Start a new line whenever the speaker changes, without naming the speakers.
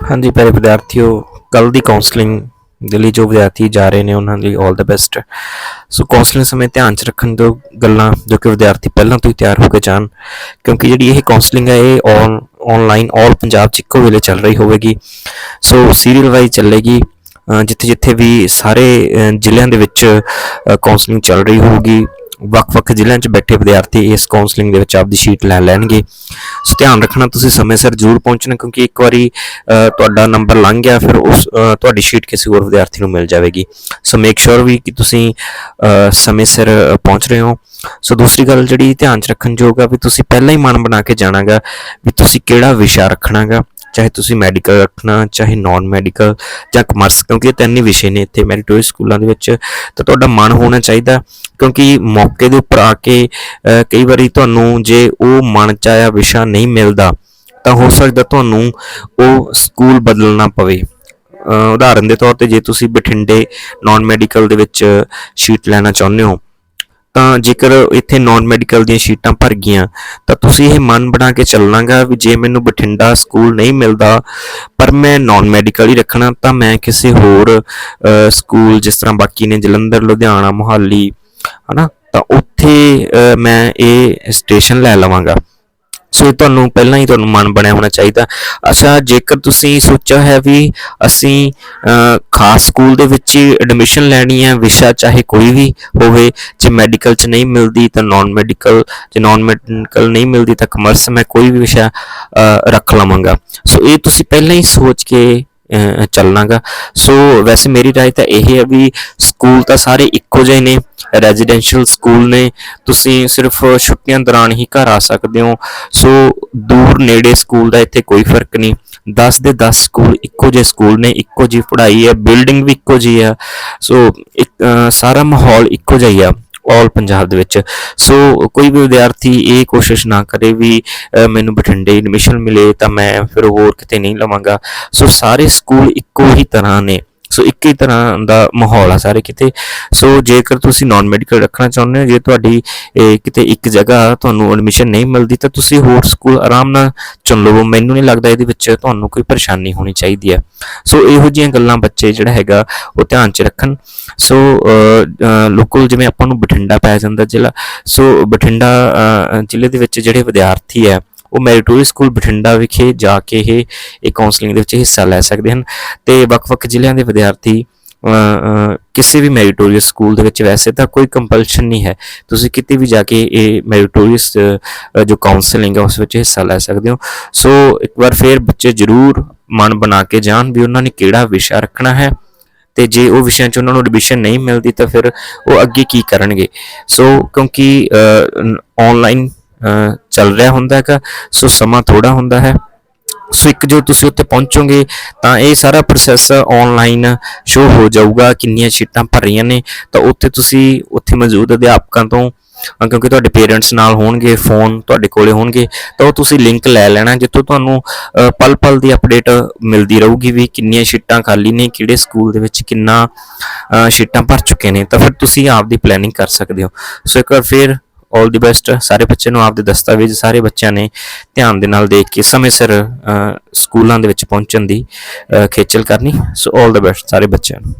ਹਾਂਜੀ, ਪਿਆਰੇ ਵਿਦਿਆਰਥੀਓ ਕੱਲ ਦੀ ਕਾਉਂਸਲਿੰਗ ਦੇ ਲਈ ਜੋ ਵਿਦਿਆਰਥੀ ਜਾ ਰਹੇ ਨੇ, ਉਹਨਾਂ ਲਈ 올 ਦਾ ਬੈਸਟ ਸੋ ਕਾਉਂਸਲਿੰਗ ਸਮੇਂ ਧਿਆਨ ਚ ਰੱਖਣ ਦੋ ਗੱਲਾਂ ਜੋ ਕਿ ਵਿਦਿਆਰਥੀ ਪਹਿਲਾਂ ਤੋਂ ਹੀ ਤਿਆਰ ਹੋ ਕੇ ਜਾਣ, ਕਿਉਂਕਿ ਜਿਹੜੀ ਇਹ ਕਾਉਂਸਲਿੰਗ ਹੈ, ਇਹ ਔਨ ਆਨਲਾਈਨ 올 ਪੰਜਾਬ ਚ ਇੱਕੋ ਵੇਲੇ ਚੱਲ ਰਹੀ ਹੋਵੇਗੀ। ਸੋ ਸੀਰੀਅਲ ਵਾਈਜ਼ ਚੱਲੇਗੀ ਜਿੱਥੇ ਜਿੱਥੇ ਵੀ ਸਾਰੇ ਜ਼ਿਲ੍ਹਿਆਂ ਦੇ ਵਿੱਚ ਕਾਉਂਸਲਿੰਗ ਚੱਲ ਰਹੀ ਹੋਊਗੀ। ਵੱਖ-ਵੱਖ ਜ਼ਿਲ੍ਹਿਆਂ 'ਚ ਬੈਠੇ ਵਿਦਿਆਰਥੀ ਇਸ ਕਾਉਂਸਲਿੰਗ ਦੇ ਵਿੱਚ ਆਪਦੀ ਸ਼ੀਟ ਲੈ ਲੈਣਗੇ। ਸੋ ਧਿਆਨ ਰੱਖਣਾ ਤੁਸੀਂ ਸਮੇਂ ਸਿਰ ਜ਼ਰੂਰ ਪਹੁੰਚਣਾ ਕਿਉਂਕਿ ਇੱਕ ਵਾਰੀ ਤੁਹਾਡਾ ਨੰਬਰ ਲੰਘ ਗਿਆ, ਫਿਰ ਉਸ ਤੁਹਾਡੀ ਸ਼ੀਟ ਕਿਸੇ ਹੋਰ ਵਿਦਿਆਰਥੀ ਨੂੰ ਮਿਲ ਜਾਵੇਗੀ। ਸੋ ਮੇਕ ਸ਼ੋਰ ਵੀ ਕਿ ਤੁਸੀਂ ਸਮੇਂ ਸਿਰ ਪਹੁੰਚ ਰਹੇ ਹੋ। ਸੋ ਦੂਸਰੀ ਗੱਲ ਜਿਹੜੀ ਧਿਆਨ 'ਚ ਰੱਖਣ ਯੋਗ ਆ ਵੀ ਤੁਸੀਂ ਪਹਿਲਾਂ ਹੀ ਮਨ ਬਣਾ ਕੇ ਜਾਣਾਗਾ ਵੀ ਤੁਸੀਂ ਕਿਹੜਾ ਵਿਸ਼ਾ ਰੱਖਣਾਗਾ। ਚਾਹੇ ਤੁਸੀਂ ਮੈਡੀਕਲ ਰੱਖਣਾ, ਚਾਹੇ ਨਾਨ ਮੈਡੀਕਲ ਜਾਂ ਕਮਰਸ ਕਿਉਂਕਿ ਇਹ ਤਿੰਨ ਹੀ ਵਿਸ਼ੇ ਨੇ ਇੱਥੇ ਮੈਰੀਟੋਰੀਅਸ ਸਕੂਲਾਂ ਦੇ ਵਿੱਚ, ਤਾਂ ਤੁਹਾਡਾ ਮਨ ਹੋਣਾ ਚਾਹੀਦਾ, ਕਿਉਂਕਿ ਮੌਕੇ ਦੇ ਉੱਪਰ ਆ ਕੇ ਕਈ ਵਾਰੀ ਤੁਹਾਨੂੰ ਜੇ ਉਹ ਮਨ ਚ ਵਿਸ਼ਾ ਨਹੀਂ ਮਿਲਦਾ, ਤਾਂ ਹੋ ਸਕਦਾ ਤੁਹਾਨੂੰ ਉਹ ਸਕੂਲ ਬਦਲਣਾ ਪਵੇ। ਉਦਾਹਰਨ ਦੇ ਤੌਰ ਤੇ ਜੇ ਤੁਸੀਂ ਬਠਿੰਡੇ ਨਾਨ ਮੈਡੀਕਲ ਦੇ ਵਿੱਚ ਸ਼ੀਟ ਲੈਣਾ ਚਾਹੁੰਦੇ ਹੋ ਤਾਂ ਜੇਕਰ ਇੱਥੇ ਨਾਨ ਮੈਡੀਕਲ ਦੀਆਂ ਸ਼ੀਟਾਂ ਭਰ ਗਈਆਂ, ਤਾਂ ਤੁਸੀਂ ਇਹ ਮਨ ਬਣਾ ਕੇ ਚੱਲਣਾਗਾ ਵੀ ਜੇ ਮੈਨੂੰ ਬਠਿੰਡਾ ਸਕੂਲ ਨਹੀਂ ਮਿਲਦਾ, ਪਰ ਮੈਂ ਨਾਨ ਮੈਡੀਕਲ ਹੀ ਰੱਖਣਾ, ਤਾਂ ਮੈਂ ਕਿਸੇ ਹੋਰ ਸਕੂਲ ਜਿਸ ਤਰ੍ਹਾਂ ਬਾਕੀ ਨੇ ਜਲੰਧਰ, ਲੁਧਿਆਣਾ, ਮੁਹਾਲੀ, ਹਨਾ? ਤਾਂ ਉੱਥੇ ਮੈਂ ਇਹ ਸਟੇਸ਼ਨ ਲੈ ਲਵਾਂਗਾ। ਸੋ ਇਹ ਤੁਹਾਨੂੰ ਪਹਿਲਾਂ ਹੀ ਤੁਹਾਨੂੰ ਮਨ ਬਣਿਆ ਹੋਣਾ ਚਾਹੀਦਾ। ਅੱਛਾ, ਜੇਕਰ ਤੁਸੀਂ ਸੋਚਿਆ ਹੈ ਵੀ ਅਸੀਂ ਖਾਸ ਸਕੂਲ ਦੇ ਵਿੱਚ ਹੀ ਐਡਮਿਸ਼ਨ ਲੈਣੀ ਹੈ, ਵਿਸ਼ਾ ਚਾਹੇ ਕੋਈ ਵੀ ਹੋਵੇ, ਜੇ ਮੈਡੀਕਲ ਚ ਨਹੀਂ ਮਿਲਦੀ ਤਾਂ ਨਾਨ ਮੈਡੀਕਲ ਜੇ ਨਾਨ ਮੈਡੀਕਲ ਨਹੀਂ ਮਿਲਦੀ ਤਾਂ ਕਮਰਸ ਮੈਂ ਕੋਈ ਵੀ ਵਿਸ਼ਾ ਰੱਖ ਲਵਾਂਗਾ। ਸੋ ਇਹ ਤੁਸੀਂ ਪਹਿਲਾਂ ਹੀ ਸੋਚ ਕੇ ਚੱਲਣਾਗਾ। ਸੋ ਵੈਸੇ ਮੇਰੀ ਰਾਏ ਤਾਂ ਇਹ ਹੈ ਵੀ ਸਕੂਲ ਤਾਂ ਸਾਰੇ ਇੱਕੋ ਜਿਹੇ ਨੇ ਰੈਜ਼ੀਡੈਂਸ਼ੀਅਲ ਸਕੂਲ ਨੇ ਤੁਸੀਂ ਸਿਰਫ ਛੁੱਟੀਆਂ ਦੌਰਾਨ ਹੀ ਘਰ ਆ ਸਕਦੇ ਹੋ। ਸੋ ਦੂਰ ਨੇੜੇ ਸਕੂਲ ਦਾ ਇੱਥੇ ਕੋਈ ਫ਼ਰਕ ਨਹੀਂ। 10 ਦੇ 10 ਸਕੂਲ ਇੱਕੋ ਜਿਹੇ ਸਕੂਲ ਨੇ ਇੱਕੋ ਜਿਹੀ ਪੜ੍ਹਾਈ ਹੈ ਬਿਲਡਿੰਗ ਵੀ ਇੱਕੋ ਜਿਹੀ ਆ ਸੋ ਇੱਕ, ਸਾਰਾ ਮਾਹੌਲ ਇੱਕੋ ਜਿਹਾ ਹੀ ਆ। ਆਲ ਪੰਜਾਬ ਦੇ ਵਿੱਚ। ਸੋ ਕੋਈ ਵੀ ਵਿਦਿਆਰਥੀ ਇਹ ਕੋਸ਼ਿਸ਼ ਨਾ ਕਰੇ ਵੀ ਮੈਨੂੰ ਬਠਿੰਡੇ ਐਡਮਿਸ਼ਨ ਮਿਲੇ ਤਾਂ ਮੈਂ ਫਿਰ ਹੋਰ ਕਿਤੇ ਨਹੀਂ ਲਵਾਂਗਾ। ਸੋ ਸਾਰੇ ਸਕੂਲ ਇੱਕੋ ਹੀ ਤਰ੍ਹਾਂ ਨੇ। ਸੋ ਇੱਕ ਹੀ ਤਰ੍ਹਾਂ ਦਾ ਮਾਹੌਲ ਆ ਸਾਰੇ ਕਿਤੇ। ਸੋ ਜੇਕਰ ਤੁਸੀਂ ਨਾਨ ਮੈਡੀਕਲ ਰੱਖਣਾ ਚਾਹੁੰਦੇ ਹੋ ਜੇ ਤੁਹਾਡੀ ਇਹ, ਕਿਤੇ ਇੱਕ ਜਗ੍ਹਾ ਤੁਹਾਨੂੰ ਐਡਮਿਸ਼ਨ ਨਹੀਂ ਮਿਲਦੀ ਤਾਂ ਤੁਸੀਂ ਹੋਰ ਸਕੂਲ ਆਰਾਮ ਨਾਲ ਚੁਣ ਲਵੋ। ਮੈਨੂੰ ਨਹੀਂ ਲੱਗਦਾ ਇਹਦੇ ਵਿੱਚ ਤੁਹਾਨੂੰ ਕੋਈ ਪਰੇਸ਼ਾਨੀ ਹੋਣੀ ਚਾਹੀਦੀ ਹੈ। ਸੋ ਇਹੋ ਜਿਹੀਆਂ ਗੱਲਾਂ ਬੱਚੇ ਜਿਹੜਾ ਹੈਗਾ ਉਹ ਧਿਆਨ 'ਚ ਰੱਖਣ। ਸੋ ਲੋਕਲ ਜਿਵੇਂ ਆਪਾਂ ਨੂੰ ਬਠਿੰਡਾ ਪੈ ਜਾਂਦਾ ਜ਼ਿਲ੍ਹਾ। ਸੋ ਬਠਿੰਡਾ ਜ਼ਿਲ੍ਹੇ ਦੇ ਵਿੱਚ ਜਿਹੜੇ ਵਿਦਿਆਰਥੀ ਹੈ ਉਹ ਮੈਰੀਟੋਰੀਅਸ ਸਕੂਲ ਬਠਿੰਡਾ ਵਿਖੇ ਜਾ ਕੇ ਇਹ ਇਹ ਕਾਉਂਸਲਿੰਗ ਦੇ ਵਿੱਚ ਹਿੱਸਾ ਲੈ ਸਕਦੇ ਹਨ ਤੇ ਵੱਖ-ਵੱਖ ਜ਼ਿਲ੍ਹਿਆਂ ਦੇ ਵਿਦਿਆਰਥੀ ਕਿਸੇ ਵੀ ਮੈਰੀਟੋਰੀਅਸ ਸਕੂਲ ਦੇ ਵਿੱਚ ਵੈਸੇ ਤਾਂ ਕੋਈ ਕੰਪਲਸ਼ਨ ਨਹੀਂ ਹੈ। ਤੁਸੀਂ ਕਿਤੇ ਵੀ ਜਾ ਕੇ ਇਹ ਮੈਰੀਟੋਰੀਅਸ ਜੋ ਕਾਉਂਸਲਿੰਗ ਹੈ ਉਸ ਵਿੱਚ ਹਿੱਸਾ ਲੈ ਸਕਦੇ ਹੋ। ਸੋ ਇੱਕ ਵਾਰ ਫੇਰ ਬੱਚੇ ਜ਼ਰੂਰ ਮਨ ਬਣਾ ਕੇ ਜਾਣ ਵੀ ਉਹਨਾਂ ਨੇ ਕਿਹੜਾ ਵਿਸ਼ਾ ਰੱਖਣਾ ਹੈ ਤੇ ਜੇ ਉਹ ਵਿਸ਼ਿਆਂ 'ਚ ਉਹਨਾਂ ਨੂੰ ਐਡਮਿਸ਼ਨ ਨਹੀਂ ਮਿਲਦੀ ਤਾਂ ਫਿਰ ਉਹ ਅੱਗੇ ਕੀ ਕਰਨਗੇ। ਸੋ ਕਿਉਂਕਿ ਆਨਲਾਈਨ ਚੱਲ ਰਿਹਾ ਹੁੰਦਾ ਹੈਗਾ, ਸੋ ਸਮਾਂ ਥੋੜਾ ਹੁੰਦਾ ਹੈ। ਸੋ ਇੱਕ ਜੋ ਤੁਸੀਂ ਉੱਥੇ ਪਹੁੰਚੋਗੇ, ਤਾਂ ਇਹ ਸਾਰਾ ਪ੍ਰੋਸੈਸ ਆਨਲਾਈਨ ਸ਼ੋ ਹੋ ਜਾਊਗਾ, ਕਿੰਨੀਆਂ ਸ਼ੀਟਾਂ ਭਰ ਰਹੀਆਂ ਨੇ। ਤਾਂ ਉੱਥੇ ਤੁਸੀਂ ਉੱਥੇ ਮੌਜੂਦ ਅਧਿਆਪਕਾਂ ਤੋਂ ਕਿਉਂਕਿ ਤੁਹਾਡੇ ਪੇਰੈਂਟਸ ਨਾਲ ਹੋਣਗੇ ਫੋਨ ਤੁਹਾਡੇ ਕੋਲੇ ਹੋਣਗੇ, ਤਾਂ ਉਹ ਤੁਸੀਂ ਲਿੰਕ ਲੈ ਲੈਣਾ, ਜਿੱਥੋਂ ਤੁਹਾਨੂੰ ਪਲ ਪਲ ਦੀ ਅਪਡੇਟ ਮਿਲਦੀ ਰਹੂਗੀ ਵੀ ਕਿੰਨੀਆਂ ਸ਼ੀਟਾਂ ਖਾਲੀ ਨੇ, ਕਿਹੜੇ ਸਕੂਲ ਦੇ ਵਿੱਚ ਕਿੰਨਾ ਸ਼ੀਟਾਂ ਭਰ ਚੁੱਕੇ ਨੇ। ਤਾਂ ਫਿਰ ਤੁਸੀਂ ਆਪਦੀ ਪਲੈਨਿੰਗ ਕਰ ਸਕਦੇ ਹੋ। ਸੋ ਇੱਕ ਵਾਰ ਫਿਰ 올 ਦੀ ਬੈਸਟ ਸਾਰੇ ਬੱਚੇ ਨੂੰ ਆਪਦੇ ਦਸਤਾਵੇਜ਼ ਸਾਰੇ ਬੱਚਿਆਂ ਨੇ ਧਿਆਨ ਦੇ ਨਾਲ ਦੇਖ ਕੇ ਸਮੇਂ ਸਿਰ ਸਕੂਲਾਂ ਦੇ ਵਿੱਚ ਪਹੁੰਚਣ ਦੀ ਖੇਚਲ ਕਰਨੀ। ਸੋ 올 ਦਾ ਬੈਸਟ ਸਾਰੇ ਬੱਚਿਆਂ ਨੂੰ।